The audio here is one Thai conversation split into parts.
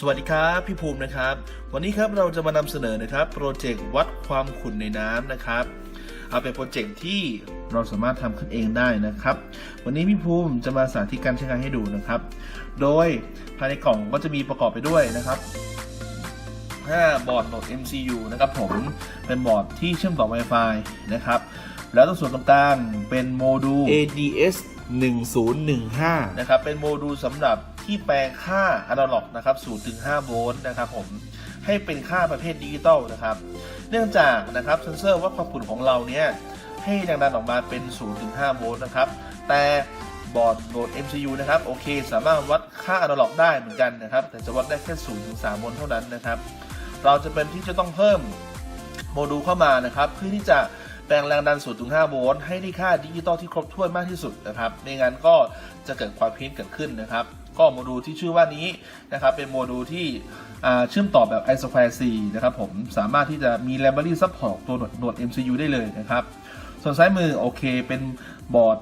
สวัสดีครับพี่ภูมินะครับ วันนี้ครับเราจะมานำเสนอนะครับโปรเจกต์วัดความขุ่นในน้ำนะครับเอาเป็นโปรเจกต์ที่เราสามารถทำขึ้นเองได้นะครับ วันนี้พี่ภูมิจะมาสาธิตการใช้งานให้ดูนะครับ โดยภายในกล่องก็จะมีประกอบไปด้วยนะครับ5บอร์ดโหลด MCU นะครับผมเป็นบอร์ดที่เชื่อมต่อ Wi-Fi นะครับแล้วตรงส่วนตรงกลางเป็นโมดูล ADS 1015นะครับเป็นโมดูลสำหรับ ที่แปลงค่าอนาล็อกนะครับ0ถึง5โวลต์นะครับผมให้เป็นค่าประเภทดิจิตอลนะครับ เนื่องจากนะครับเซนเซอร์วัดความขุ่นของเราเนี่ยให้แรงดันออกมาเป็น0ถึง5โวลต์นะครับ แต่บอร์ดโหลด MCU นะครับโอเค สามารถวัดค่าอนาล็อกได้เหมือนกันนะครับ แต่จะวัดได้แค่0ถึง3โวลต์เท่านั้นนะครับ เราจะเป็นที่จะต้องเพิ่มโมดูลเข้ามานะครับ เพื่อที่จะ แปลงแรงดัน0ถึง5โวลต์ให้ได้ค่าดิจิตอลที่ครบถ้วนมากที่สุดนะครับไม่งั้นก็จะเกิดความพี้ยนเกิดขึ้นนะครับ ก็โมดูลที่ชื่อว่านี้นะครับ เป็นโมดูลที่เชื่อมต่อแบบ i s o f i r e C นะครับผมสามารถที่จะมี Library Support ตัวหนวดหนวด MCU ได้เลยนะครับ ส่วนซ้ายมือโอเค เป็นบอร์ด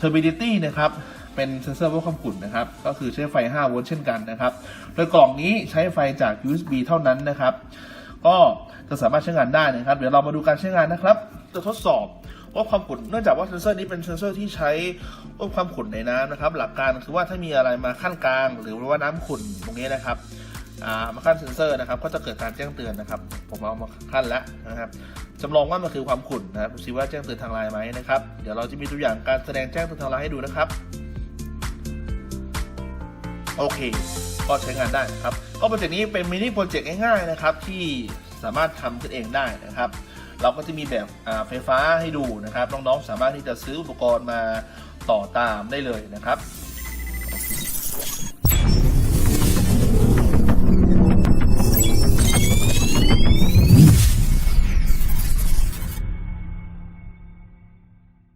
Turbidity นะครับเป็นเซนเซอร์วัดความขุ่นนะครับ ก็คือใช้ไฟ 5 โวลต์เช่นกันนะครับ โดยกล่องนี้ใช้ไฟจาก USB เท่านั้นนะครับ ก็จะสามารถใช้งานได้นะครับ เดี๋ยวเรามาดูการใช้งานนะครับ จะทดสอบว่าความขุ่นเนื่องจากว่าเซนเซอร์นี้เป็นเซนเซอร์ที่ใช้วัดความขุ่นในน้ำนะครับ หลักการคือว่าถ้ามีอะไรมาขั้นกลาง หรือว่าน้ำขุ่นตรงนี้นะครับมาขั้นเซนเซอร์นะครับ ก็จะเกิดการแจ้งเตือนนะครับ ผมเอามาขั้นแล้วนะครับจำลองว่ามันคือความขุ่นนะครับดูซิว่าแจ้งเตือนทางไลน์ไหมนะครับ เดี๋ยวเราจะมีตัวอย่างการแสดงแจ้งเตือนทางไลน์ให้ดูนะครับ โอเค ก็ใช้งานได้ครับ ก็โปรเจกต์นี้เป็นมินิโปรเจกต์ง่ายๆนะครับที่สามารถทำขึ้นเองได้นะครับ เราก็จะมีแบบไฟฟ้าให้ดูนะครับน้องๆสามารถที่จะซื้ออุปกรณ์มาต่อตามได้เลยนะครับ